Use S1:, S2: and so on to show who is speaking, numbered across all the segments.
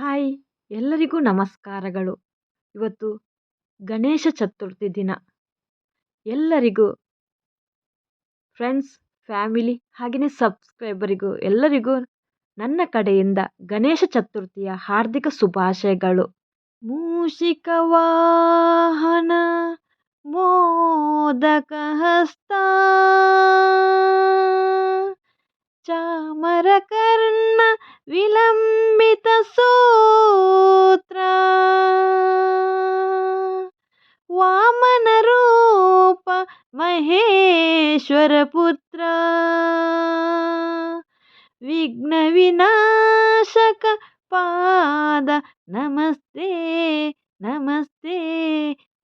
S1: Hi, ಎಲ್ಲರಿಗೂ ನಮಸ್ಕಾರಗಳು. ಇವತ್ತು ಗಣೇಶ ಚತುರ್ಥಿ ದಿನ. ಎಲ್ಲರಿಗೂ ಫ್ರೆಂಡ್ಸ್, ಫ್ಯಾಮಿಲಿ ಹಾಗೆಯೇ ಸಬ್ಸ್ಕ್ರೈಬರಿಗೂ ಎಲ್ಲರಿಗೂ ನನ್ನ ಕಡೆಯಿಂದ ಗಣೇಶ ಚತುರ್ಥಿಯ ಹಾರ್ದಿಕ ಶುಭಾಶಯಗಳು. ಮೂಷಿಕ ವಾಹನ, ಮೋದಕ ಹಸ್ತ ಚಾಮರಕರ್ಣ ललित सूत्र वामन रूप महेश्वर पुत्र विघ्न विनाशक पाद नमस्ते नमस्ते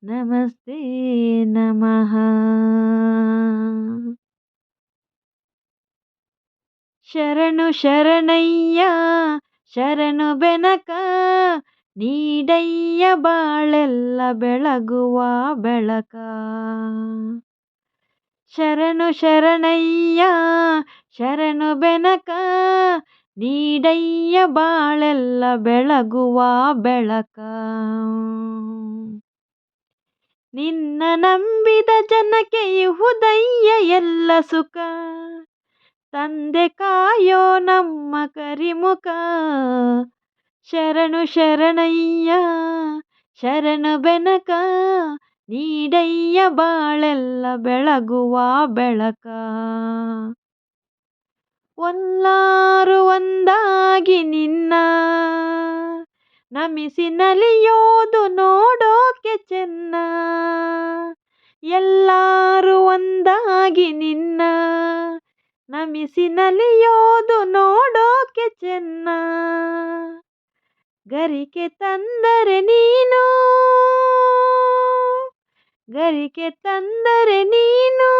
S1: नमस्ते नमः శరణు శరణయ్యా ಶರಣು ಬೆನಕ ನೀಡಯ್ಯ ಬಾಳೆಲ್ಲ ಬೆಳಗುವ ಬೆಳಕ. ಶರಣು ಶರಣಯ್ಯ, ಶರಣು ಬೆನಕ ನೀಡಯ್ಯ ಬಾಳೆಲ್ಲ ಬೆಳಗುವ ಬೆಳಕ. ನಿನ್ನ ನಂಬಿದ ಜನಕ್ಕೆ ಇಹುದಯ್ಯ ಎಲ್ಲ ಸುಖ. ತಂದೆ ಕಾಯೋ ನಮ್ಮ ಕರಿಮುಖ. ಶರಣು ಶರಣಯ್ಯ, ಶರಣು ಬೆನಕ, ನೀಡಯ್ಯ ಬಾಳೆಲ್ಲ ಬೆಳಗುವ ಬೆಳಕ. ಒಲ್ಲಾರು ಒಂದಾಗಿ ನಿನ್ನ, ನಮಿಸಿ ನಲಿಯೋದು ನೋಡೋಕೆ ಚೆನ್ನ. ಎಲ್ಲಾರು ಒಂದಾಗಿ ನಿನ್ನ ನಮಿಸಿ ನಲಿಯೋದು ನೋಡೋಕೆ ಚೆನ್ನ. ಗರಿಕೆ ತಂದರೆ ನೀನು. ಗರಿಕೆ ತಂದರೆ ನೀನು.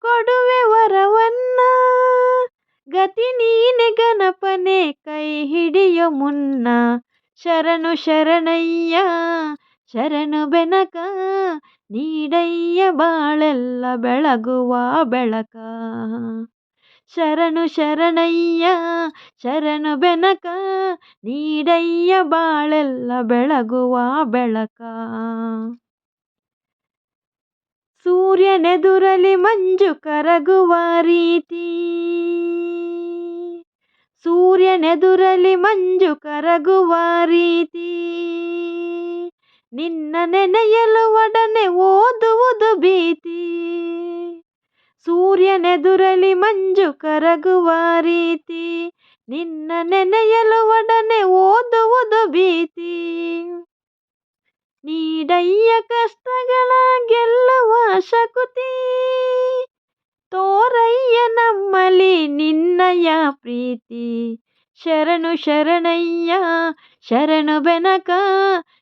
S1: ಕೊಡುವೆ ವರವನ್ನ. ಗತಿ ನೀನೆ ಗಣಪನೆ ಕೈ ಹಿಡಿಯೋ ಮುನ್ನ. ಶರಣು ಶರಣಯ್ಯ. ಶರಣು ಬೆನಕ ನೀಡಯ್ಯ ಬಾಳೆಲ್ಲ ಬೆಳಗುವ ಬೆಳಕ. ಶರಣು ಶರಣಯ್ಯ, ಶರಣು ಬೆನಕ ನೀಡಯ್ಯ ಬಾಳೆಲ್ಲ ಬೆಳಗುವ ಬೆಳಕ. ಸೂರ್ಯನೆದುರಲಿ ಮಂಜು ಕರಗುವ ರೀತಿ. ಸೂರ್ಯನೆದುರಲಿ ಮಂಜು ಕರಗುವ ರೀತಿ. ನಿನ್ನ ನೆನೆಯಲು ಒಡನೆ ಓದುವುದು ಭೀತಿ. ಸೂರ್ಯನೆದುರಲಿ ಮಂಜು ಕರಗುವ ರೀತಿ. ನಿನ್ನ ನೆನೆಯಲು ಒಡನೆ ಓದುವುದು ಭೀತಿ. ನೀಡಯ್ಯ ಕಷ್ಟಗಳ ಗೆಲ್ಲುವ ಶಕುತಿ. ತೋರಯ್ಯ ನಮ್ಮಲ್ಲಿ ನಿನ್ನಯ ಪ್ರೀತಿ. ಶರಣು ಶರಣಯ್ಯ, ಶರಣು ಬೆನಕ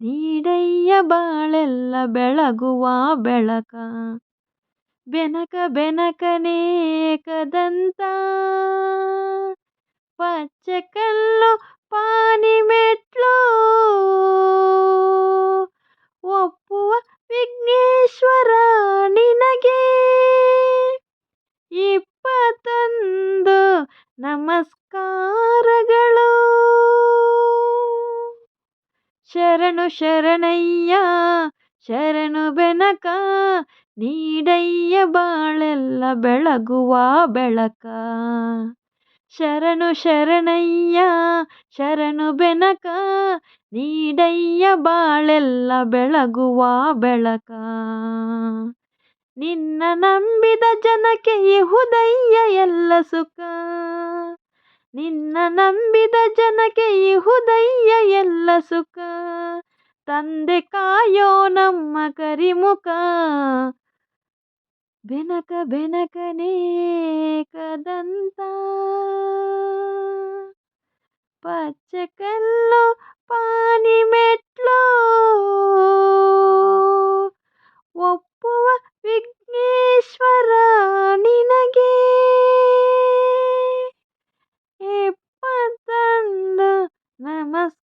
S1: ನೀಡಯ್ಯ ಬಾಳೆಲ್ಲ ಬೆಳಗುವ ಬೆಳಕ. ಬೆನಕ ಬೆನಕನೇ ಕದಂತ. ಪಚ್ಚೆ ಕಲ್ಲು ಶರಣು ಶರಣಯ್ಯ, ಶರಣು ಬೆನಕ, ನೀಡಯ್ಯ ಬಾಳೆಲ್ಲ ಬೆಳಗುವ ಬೆಳಕ. ಶರಣು ಶರಣಯ್ಯ, ಶರಣು ಬೆನಕ, ನೀಡಯ್ಯ ಬಾಳೆಲ್ಲ ಬೆಳಗುವ ಬೆಳಕ. ನಿನ್ನ ನಂಬಿದ ಜನಕ್ಕೆ ಇಹುದಯ್ಯ ಎಲ್ಲ ಸುಖ. ನಿನ್ನ ನಂಬಿದ ಜನಕ್ಕೆ ಇಹುದಯ್ಯ ಎಲ್ಲ ಸುಖ. ತಂದೆ ಕಾಯೋ ನಮ್ಮ ಕರಿಮುಖ ಬೆನಕ ಬೆನಕನೇ ಕದಂತ పచ్చకల్లో పాని మెట్లో ಒಪ್ಪುವ ವಿಘ್ನೇಶ್ವರ ನಿನಗೆ ಎಪ್ಪ ತಂದ ನಮಸ್